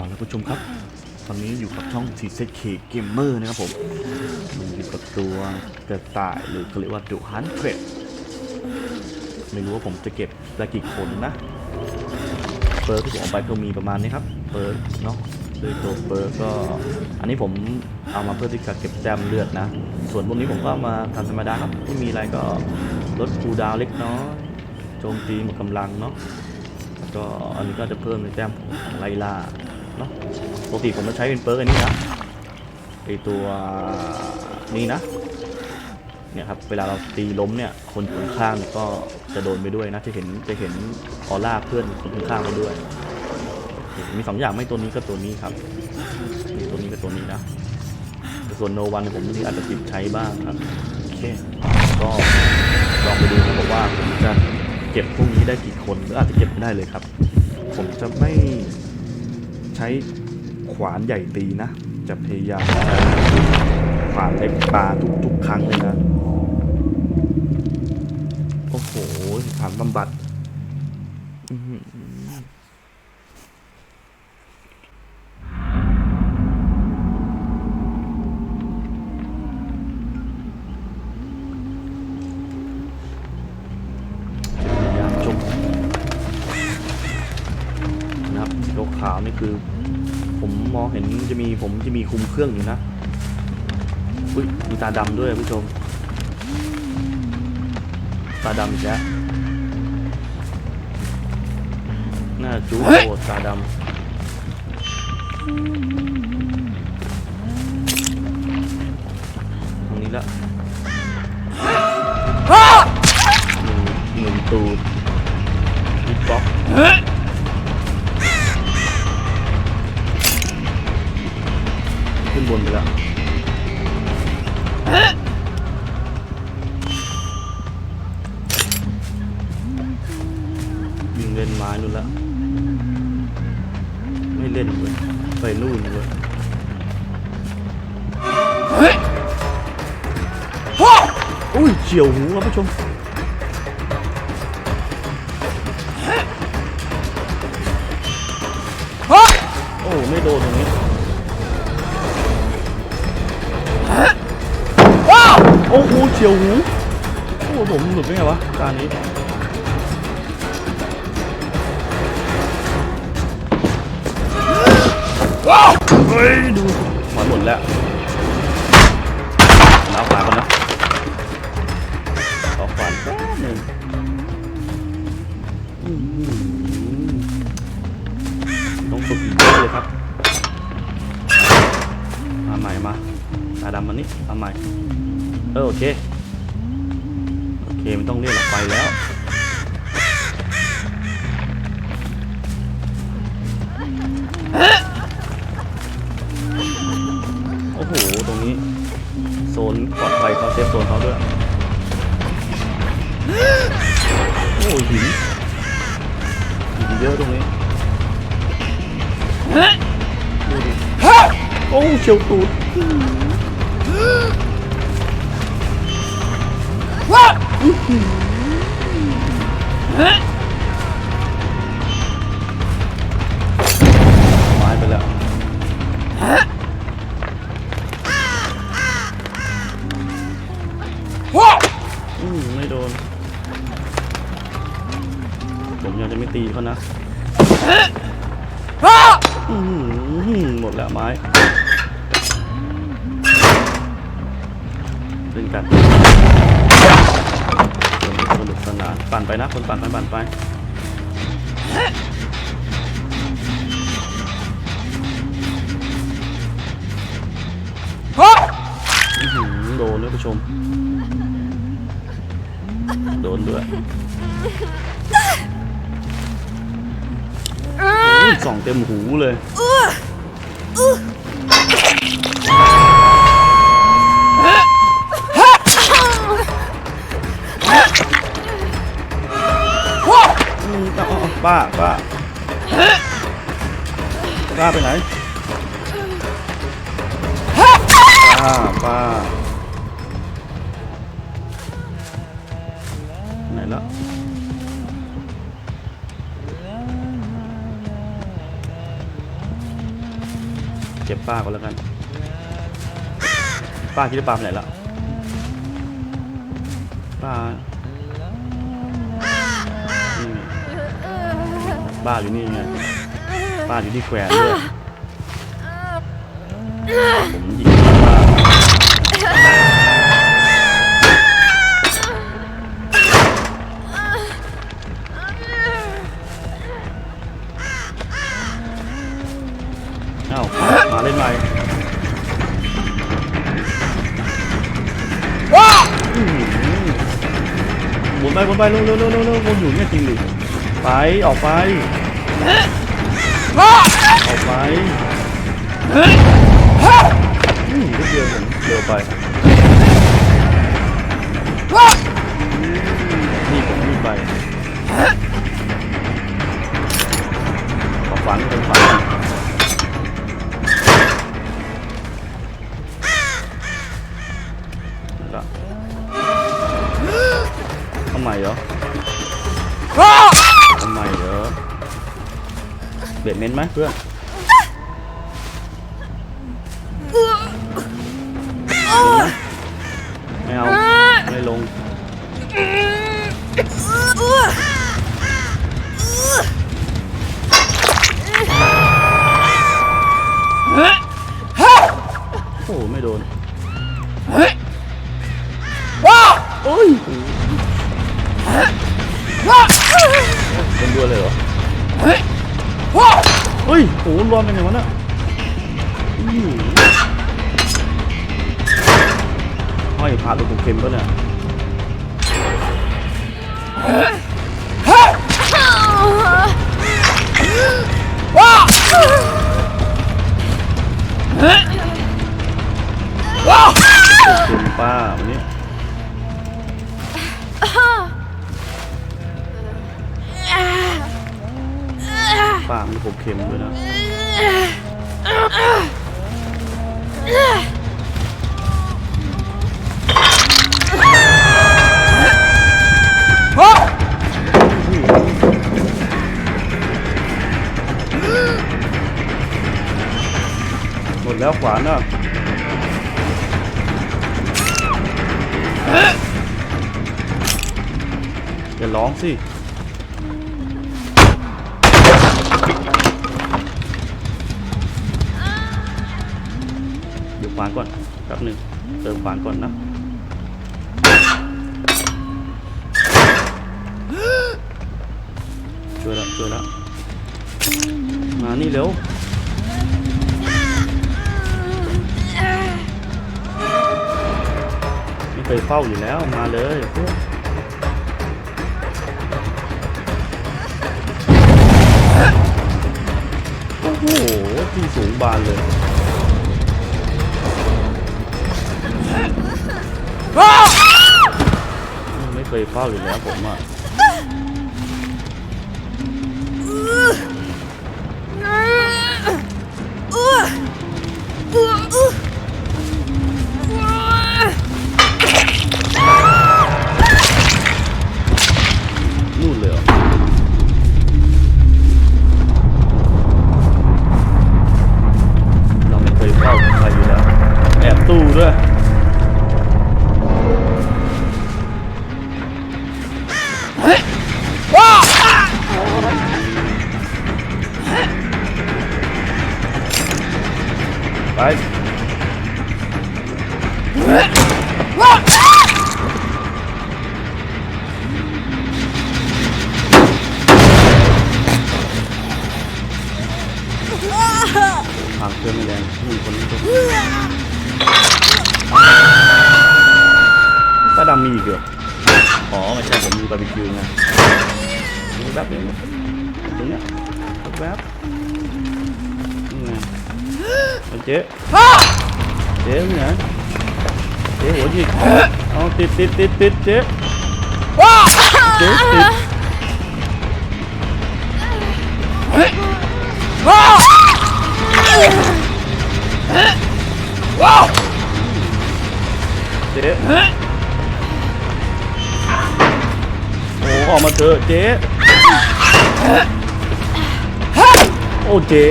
เอาละผู้ชมครับ ตอนนี้อยู่กับช่อง t c k Gamer นะครับผม มันอยู่กับตัวกระต่ายหรือเขาเรียกว่าดุฮันเทรดไม่รู้ว่าผมจะเก็บได้กี่คนนะเปิร์กที่ผมเอาไปก็มีประมาณนี้ครับ เปิร์กเนาะโดยตัวเปิร์กก็ อันนี้ผมเอามาเพื่อที่จะเก็บแต้มเลือดนะ ส่วนพวกนี้ผมก็มาทำธรรมดาครับไม่มีอะไรก็ลดคูดาวเล็กน้อยโจมตีหมดกำลังเนาะก็อันนี้ก็จะเพิ่มในแต้มของไลล่า เนาะปกติผมจะใช้เป็นเปิร์กอันนี้นะไอตัวนี้นะเนี่ยครับเวลาเราตีล้มเนี่ยคนคนข้างก็จะโดนไปด้วยนะจะเห็นจะเห็นออร่าเพื่อนคนข้างๆไปด้วย มีสองอย่างไม่ตัวนี้ก็ตัวนี้ครับมีตัวนี้กับตัวนี้นะส่วนโนวันผมที่อาจจะติดใช้บ้างครับโอเคก็ลองไปดูนะบอกว่าผมจะเก็บพวกนี้ได้กี่คนหรืออาจจะเก็บไม่ได้เลยครับ ผมจะไม่ ช้ขวานใหญ่ตีนะ จะพยายามขวานเล็กปลาทุกๆครั้งเลยนะ โอ้โหถามบำบัดามนี่คือ ผมมองเห็นจะมีผมจะมีคุมเครื่องอยู่นะอุ้ยมีตาดำด้วยผู้ชม ตาดำอีกแล้วหน้าจูโกตาดำ ไม้นู่นละ ไม่เล่นเลยไปนู่นเลยอุ้ยเฉียวหูครับผู้ชมโอ้ไม่โดนตรงนี้โอ้โหเฉียวหูโอ้ผมหลุดได้ไงวะการนี้ เฮ้ยดูหมอนหมดแล้วเอาขวานก่อนนะเอาขวานแป๊บหนึงต้องฝึกอีกเยอะเลยครับ มาใหม่มาตาดำมานี่มาใหม่ เออโอเค โอเคมันต้องเรียกออกไปแล้ว ดภัยเขาเซฟโซนเขา น ผมยังจะไม่ตีเขานะอื้อหือหมดแล้วไม้เล่นกันสนุกสนานปั่นไปนะ คนปั่นไปปั่นไป ส่องเต็มหูเลยอืมเอาเอาเอาป้าป้าป้าไปไหนป้าป้า เจ็บป้าก็แล้วกัน ป้าคิดว่าป้าไปไหนละป้านี่ป้าอยู่นี่ไงป้าอยู่ที่แขวนด้วย หมุนไปหมุนไปเร็วเร็วเร็วเร็วเร็ววนอยู่เนี่ยจริงดิไปออกไปออกไป เบียดเมนไหมเพื่อนไม่เอาไม่ลงโอ้ไม่โดนว้าโอ้ยเป็นดัวเลยเหรอ เฮ้ยโอ้รวมกันอย่างนั้นอะห้อยพาตัวเข็มปะเนี่ยคุณ ค็มด้วยนะหมดแล้วขวานอะอย่าร้องสิ เดี๋ยวขวานก่อนแป๊บหนึ่งเติมขวานก่อนนะช่วยแล้วช่วยแล้วมานี่เร็วไม่เคยเฝ้าอยู่แล้วมาเลยเพื่อนโอ้โหที่สูงบานเลย ไม่เคยเฝ้าอยู่แล้วผมอะเออ ไปทางเครื่องไม่แรงนี่คนนี้ตัวป้า เอาเจ๊เจ๊นี่ไงเจ๊หัวหยิกเอาติดติดติดติดเจ๊เจ๊ติดเจ๊โอ้ออกมาเถอะเจ๊โอ้เจ๊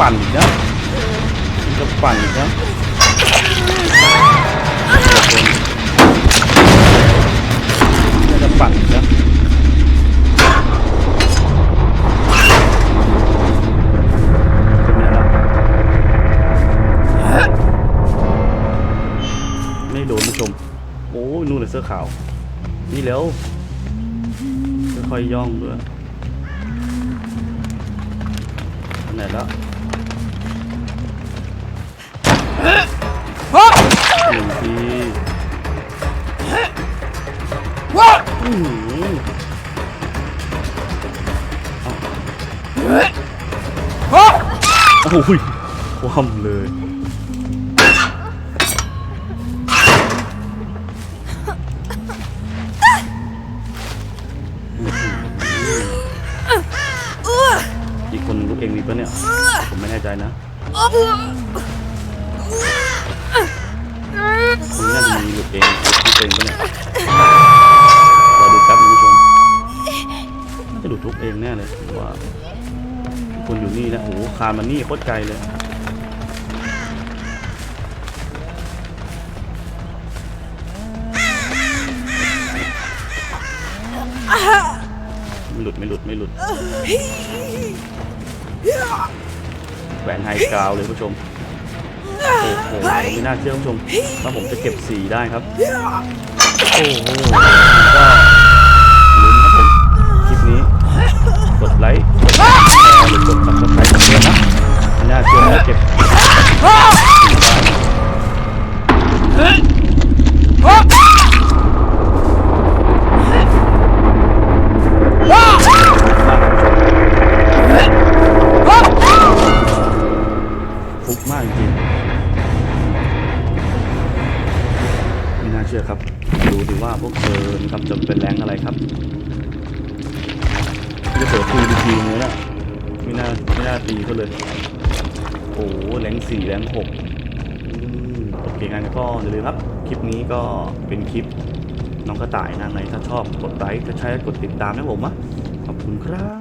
ปั่นอีกนะมันจะปั่นอีกนะมันจะปั่นอีกนะเป็นไงล่ะไม่โดนผู้ชม โอ้นู่นเลยเสื้อขาว นี่แล้วค่อยย่องด้วยอันไหนแล้ว โอ้ยคว่ำเลยอีกคนลูกเองมีปะเนี่ย ผมไม่แน่ใจนะคนนี้น่าจะมีลูกเองลูกเองปะเนี่ย ทุกเองแน่เลยว่าคนอยู่นี่นะโอ้โหคานมันนี่โคตรไกลเลยไม่หลุดไม่หลุดไม่หลุดแหวนไฮกราวเลยผู้ชมโอ้โหไม่น่าเชื่อผู้ชมว่าผมจะเก็บสีได้ครับโอ้โหก็ือครับ ดูดิว่าพวกเธอนะครับจะเป็นแรงอะไรครับจะเปิดทีดีทีเลยนะไม่น่าไม่น่าตีเขาเลย โอ้โหแรงสี่แรงหกโอเคงั้นก็อย่าลืมครับ คลิปนี้ก็เป็นคลิปน้องกระต่ายนางในถ้าชอบกดไลค์ถ้าใช้กดติดตามนะผมอะขอบคุณครับ